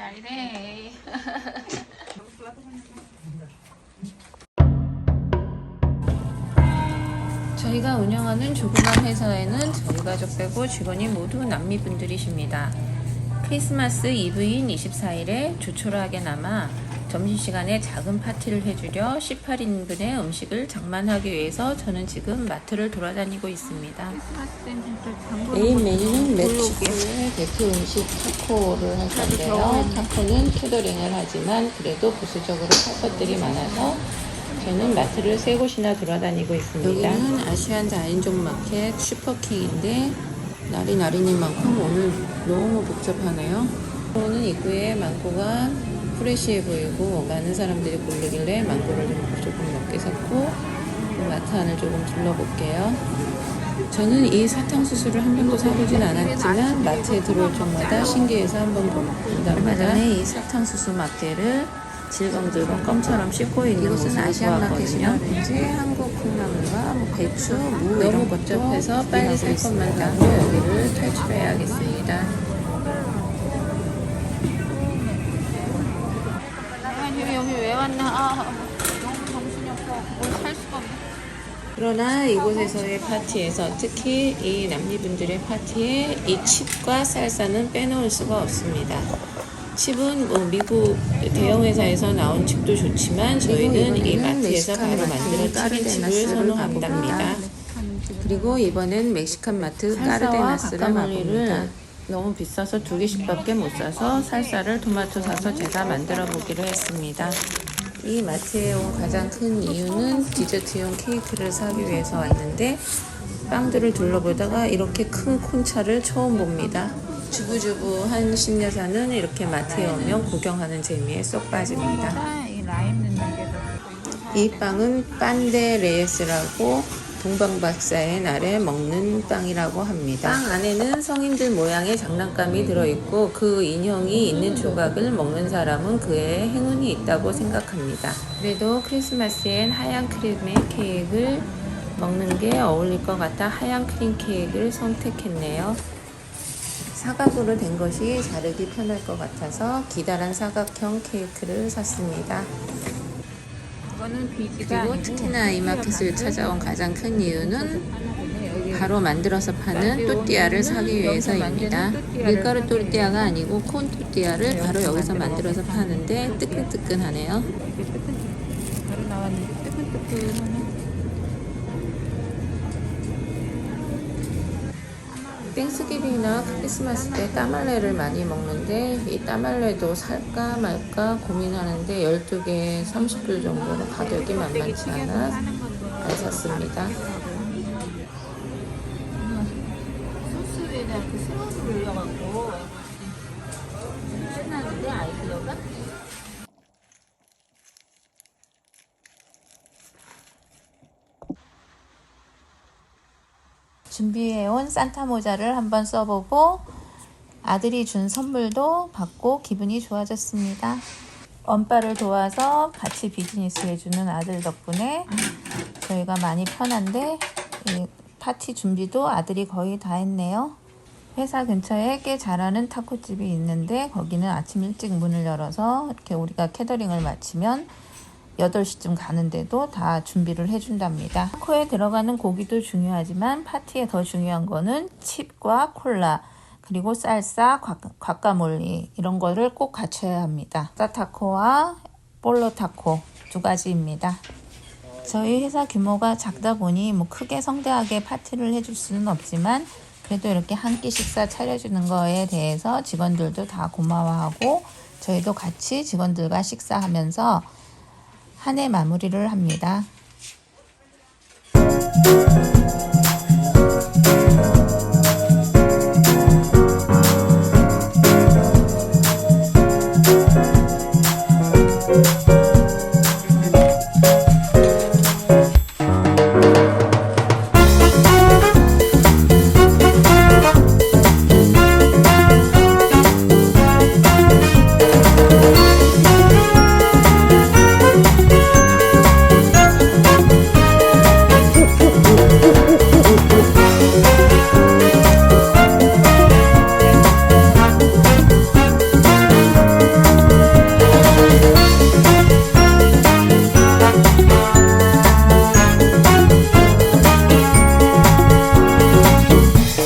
야 이래. 저희가 운영하는 조그만 회사에는 저희 가족 빼고 직원이 모두 남미 분들이십니다. 크리스마스 이브인 24일에 조촐하게나마 점심시간에 작은 파티를 해주려 18인분의 음식을 장만하기 위해서 저는 지금 마트를 돌아다니고 있습니다. 메인 메뉴는 멕시코의 대표 음식 타코를 할 건데요. 타코는 캐더링을 하지만 그래도 부수적으로 할 것들이 많아서 저는 마트를 세 곳이나 돌아다니고 있습니다. 여기는 아시안 다인종 마켓 슈퍼킹인데 날이 날이인 만큼 오늘 너무 복잡하네요. 오는 입구에 망고가 프레시해 보이고 많은 사람들이 고르길래 망고를 좀 조금 몇개 샀고 그 마트 안을 조금 둘러볼게요. 저는 이 사탕수수를 한 번도 사보진 않았지만 마트에 들어올 적마다 신기해서 한번 본답니다. 얼마 전에 이 사탕수수 마켓을 질겅질겅 껌처럼 씹고 있는 이곳은 아시안. 마켓이라든지 한국 콩나물과 뭐 배추, 무 너무 이런 복잡해서 것도 빨리 살 것만. 사고 여기를 탈출해야겠습니다. 아니 여기 왜 왔나? 아, 너무 정신이 없어. 뭘 살 수가 없네. 그러나 이곳에서의 파티에서 특히 이 남미분들의 파티에 이 칩과 쌀사는 빼놓을 수가 없습니다. 칩은 뭐 미국 대형 회사에서 나온 칩도 좋지만 저희는 이 마트에서 멕시칸 바로 마트 만드는 칩을 까르데나스를 선호한답니다. 그리고 이번엔 멕시칸 마트 까르데나스를 가봅니다. 너무 비싸서 두 개씩밖에 못 사서 살사를 토마토 사서 제가 만들어 보기로 했습니다. 이 마트에 온 가장 큰 이유는 디저트용 케이크를 사기 위해서 왔는데 빵들을 둘러보다가 이렇게 큰 콘차를 처음 봅니다. 주부주부 한 신여사는 이렇게 마트에 오면 구경하는 재미에 쏙 빠집니다. 이 더. 이 빵은 빤데 레예스라고 동방박사의 날에 먹는 빵이라고 합니다. 빵 안에는 성인들 모양의 장난감이 들어있고 그 인형이 있는 조각을 먹는 사람은 그의 행운이 있다고 생각합니다. 그래도 크리스마스엔 하얀 크림의 케이크를 먹는 게 어울릴 것 같아 하얀 크림 케이크를 선택했네요. 사각으로 된 것이 자르기 편할 것 같아서 기다란 사각형 케이크를 샀습니다. 그리고 특히나 이 마켓을 찾아온 가장 큰 이유는 바로 만들어서 파는 또띠아를 사기 위해서입니다. 밀가루 또띠아가 아니고 콘 또띠아를 바로 여기서 만들어서 파는데 뜨끈뜨끈하네요. 이렇게 뜨끈 바로 나왔는데 뜨끈뜨끈하네. 땡스기빙이나 크리스마스 때 따말레를 많이 먹는데 이 따말레도 살까 말까 고민하는데 12개에 30불 정도로 가격이 만만치 않아 안 샀습니다 그 새우를 올려갖고 신나는데 아이디어가? 준비해온 산타 모자를 한번 써보고 아들이 준 선물도 받고 기분이 좋아졌습니다. 엄빠를 도와서 같이 비즈니스 해주는 아들 덕분에 저희가 많이 편한데 이 파티 준비도 아들이 거의 다 했네요. 회사 근처에 꽤 잘하는 타코집이 있는데 거기는 아침 일찍 문을 열어서 이렇게 우리가 캐더링을 마치면 8시쯤 가는데도 다 준비를 해준답니다. 코에 들어가는 고기도 중요하지만 파티에 더 중요한 거는 칩과 콜라 그리고 쌀사, 곽, 곽가몰리 이런 거를 꼭 갖춰야 합니다. 사타코와 볼로타코 두 가지입니다. 저희 회사 규모가 작다 보니 뭐 크게 성대하게 파티를 해줄 수는 없지만 그래도 이렇게 한 끼 식사 차려주는 거에 대해서 직원들도 다 고마워하고 저희도 같이 직원들과 식사하면서 한 해 마무리를 합니다.